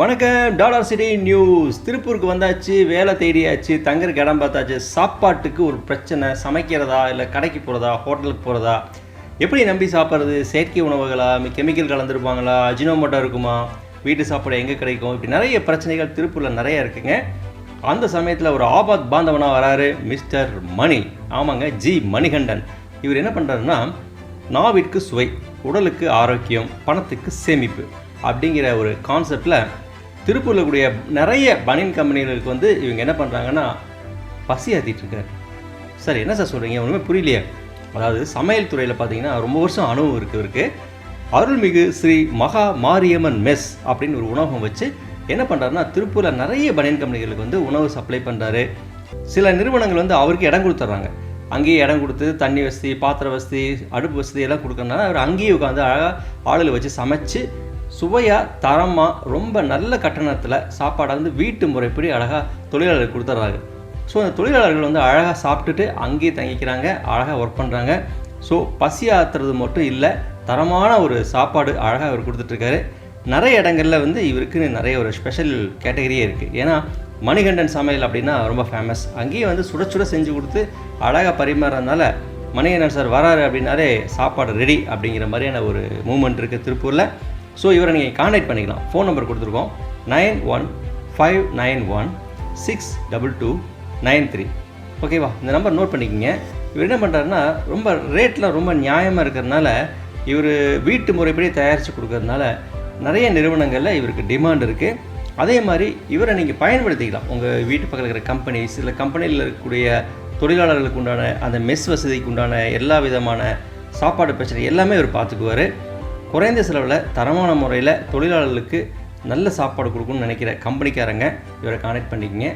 வணக்கம் dollar city news. திருப்பூருக்கு வந்தாச்சு வேலை தேடியாச்சு தங்குறக்கு இடம் பார்த்தாச்சு. சாப்பாட்டுக்கு ஒரு பிரச்சனை சமைக்கிறதா இல்லை கடைக்கு போகிறதா ஹோட்டலுக்கு போகிறதா எப்படி நம்பி சாப்பிட்றது? செயற்கை உணவுகளா? கெமிக்கல் கலந்துருப்பாங்களா? அஜினோமோட்டோ இருக்குமா? வீட்டு சாப்பாடு எங்கே கிடைக்கும்? இப்படி நிறைய பிரச்சனைகள் திருப்பூரில் நிறைய இருக்குங்க. அந்த சமயத்தில் ஒரு ஆபாத் பாந்தவனாக வராரு மிஸ்டர் மணி. ஆமாங்க ஜி மணிகண்டன். இவர் என்ன பண்ணுறாருன்னா நாவிற்கு சுவை உடலுக்கு ஆரோக்கியம் பணத்துக்கு சேமிப்பு அப்படிங்கிற ஒரு கான்செப்டில் திருப்பூரில் கூடிய நிறைய பனியன் கம்பெனிகளுக்கு வந்து இவங்க என்ன பண்ணுறாங்கன்னா பசி ஆத்திட்டுருக்காரு சார் என்ன சார் சொல்கிறீங்க ஒன்றுமே புரியலையே. அதாவது சமையல் துறையில் பார்த்தீங்கன்னா ரொம்ப வருஷம் அனுபவம் இருக்குது இருக்கு அருள்மிகு ஸ்ரீ மகா மாரியம்மன் மெஸ் அப்படின்னு ஒரு உணவகம் வச்சு என்ன பண்ணுறாருன்னா திருப்பூரில் நிறைய பனியன் கம்பெனிகளுக்கு வந்து உணவு சப்ளை பண்ணுறாரு சில நிறுவனங்கள் வந்து அவருக்கு இடம் கொடுத்துட்றாங்க அங்கேயே இடம் கொடுத்து தண்ணி வசதி பாத்திர வசதி அடுப்பு வசதி எல்லாம் கொடுக்கறனால அவர் அங்கேயே உட்காந்து அழகாக ஆளுகளை வச்சு சமைச்சு சுவையாக தரமாக ரொம்ப நல்ல கட்டணத்தில் சாப்பாடை வந்து வீட்டு முறைப்படி அழகாக தொழிலாளர்கள் கொடுத்துட்றாரு ஸோ அந்த தொழிலாளர்கள் வந்து அழகாக சாப்பிட்டுட்டு அங்கேயே தங்கிக்கிறாங்க அழகாக ஒர்க் பண்ணுறாங்க ஸோ பசி ஆத்துறது மட்டும் இல்லை தரமான ஒரு சாப்பாடு அழகாக அவர் கொடுத்துட்ருக்காரு. நிறைய இடங்களில் வந்து இவருக்குன்னு நிறைய ஒரு ஸ்பெஷல் கேட்டகரியே இருக்குது ஏன்னா மணிகண்டன் சமையல் அப்படின்னா ரொம்ப ஃபேமஸ் அங்கேயே வந்து சுட சுட செஞ்சு கொடுத்து அழகாக பரிமாறதுனால மணிகண்டன் சார் வராரு அப்படின்னாலே சாப்பாடு ரெடி அப்படிங்கிற மாதிரியான ஒரு மூமெண்ட் இருக்குது திருப்பூரில். ஸோ இவரை நீங்கள் காண்டாக்ட் பண்ணிக்கலாம். ஃபோன் நம்பர் கொடுத்துருக்கோம். Nine one five nine one six double two nine three. ஓகேவா இந்த நம்பர் நோட் பண்ணிக்கோங்க. இவர் என்ன பண்ணுறாருன்னா ரொம்ப ரேட்டில் ரொம்ப நியாயமாக இருக்கிறதுனால இவர் வீட்டு முறைப்படி தயாரித்து கொடுக்கறதுனால நிறைய நிறுவனங்களில் இவருக்கு டிமாண்ட் இருக்குது அதே மாதிரி இவரை நீங்கள் பயன்படுத்திக்கலாம். உங்கள் வீட்டு பக்கத்தில் இருக்கிற கம்பெனிஸ் இல்லை கம்பெனியில் இருக்கக்கூடிய தொழிலாளர்களுக்கு உண்டான அந்த மெஸ் வசதிக்கு உண்டான எல்லா விதமான சாப்பாடு பிரச்சனை எல்லாமே இவர் பார்த்துக்குவார். குறைந்த செலவில் தரமான முறையில் தொழிலாளர்களுக்கு நல்ல சாப்பாடு கொடுக்கணும்னு நினைக்கிற கம்பெனிக்காரங்க இவரை கான்டாக்ட் பண்ணிக்கங்க.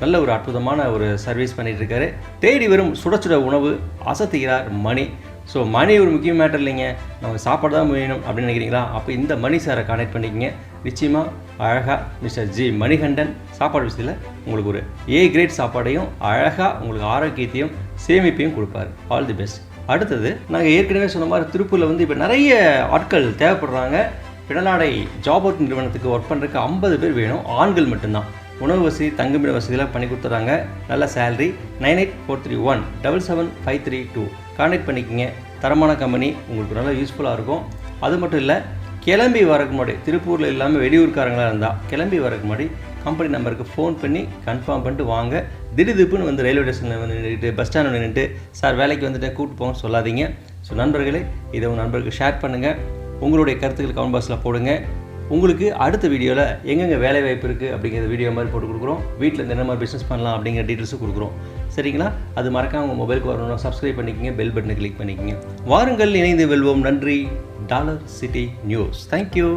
நல்ல ஒரு அற்புதமான ஒரு சர்வீஸ் பண்ணிகிட்ருக்காரு தேடி வரும் சுட சுட உணவு அசத்துகிறார் மணி. ஸோ மணி ஒரு முக்கிய மேட்டர் இல்லைங்க. நமக்கு சாப்பாடு தான் வேணும் அப்படின்னு நினைக்கிறீங்களா? அப்போ இந்த மணி சாரை கனெக்ட் பண்ணிக்கங்க. நிச்சயமாக அழகாக மிஸ்டர் ஜி மணிகண்டன் சாப்பாடு விஷயத்தில் உங்களுக்கு ஒரு ஏ கிரேட் சாப்பாடையும் அழகாக உங்களுக்கு ஆரோக்கியத்தையும் சேமிப்பையும் கொடுப்பாரு. ஆல் தி பெஸ்ட் அடுத்தது நாங்கள் ஏற்கனவே சொன்ன மாதிரி திருப்பூரில் வந்து இப்போ நிறைய ஆட்கள் தேவைப்படுறாங்க. பிடலாடை ஜாப் ஒர்க் நிறுவனத்துக்கு ஒர்க் பண்ணுறதுக்கு ஐம்பது பேர் வேணும். ஆண்கள் மட்டும்தான். உணவு வசதி தங்குமிட வசதியெல்லாம் பண்ணி கொடுத்துட்றாங்க நல்ல salary nine eight four three one double seven five three two. Contact பண்ணிக்கோங்க. தரமான கம்பெனி உங்களுக்கு நல்லா யூஸ்ஃபுல்லாக இருக்கும். அது மட்டும் இல்லை கிளம்பி வரக்கு முன்னாடி திருப்பூரில் இல்லாமல் வெளியூர்காரங்களாக இருந்தால் கிளம்பி வரக்கு முன்னாடி கம்பெனி நம்பருக்கு ஃபோன் பண்ணி கன்ஃபார்ம் பண்ணிட்டு வாங்க. திடீர்னு வந்து ரயில்வே ஸ்டேஷனில் வந்து நின்றுட்டு பஸ் ஸ்டாண்டில் நின்றுட்டு சார் வேலைக்கு வந்துட்டு கூப்பிட்டு போங்க சொல்லாதீங்க. ஸோ நண்பர்களே இதை உங்கள் நண்பருக்கு ஷேர் பண்ணுங்கள் உங்களுடைய கருத்துக்கள் கமெண்ட் பாக்ஸில் போடுங்க. உங்களுக்கு அடுத்த வீடியோவில் எங்கெங்கே வேலை வாய்ப்பு இருக்குது அப்படிங்கிற வீடியோ மாதிரி போட்டு கொடுக்குறோம். வீட்டில் இருந்து என்ன மாதிரி பிஸ்னஸ் பண்ணலாம் அப்படிங்கிற டீட்டெயில்ஸும் கொடுக்குறோம். சரிங்களா? அது மறக்காம உங்கள் மொபைலுக்கு வரணும் சப்ஸ்கிரைப் பண்ணிக்கங்க பெல் பட்டனை கிளிக் பண்ணிக்கோங்க. வாருங்கள் இணைந்து வெல்வோம். நன்றி. Dollar city news. தேங்க்யூ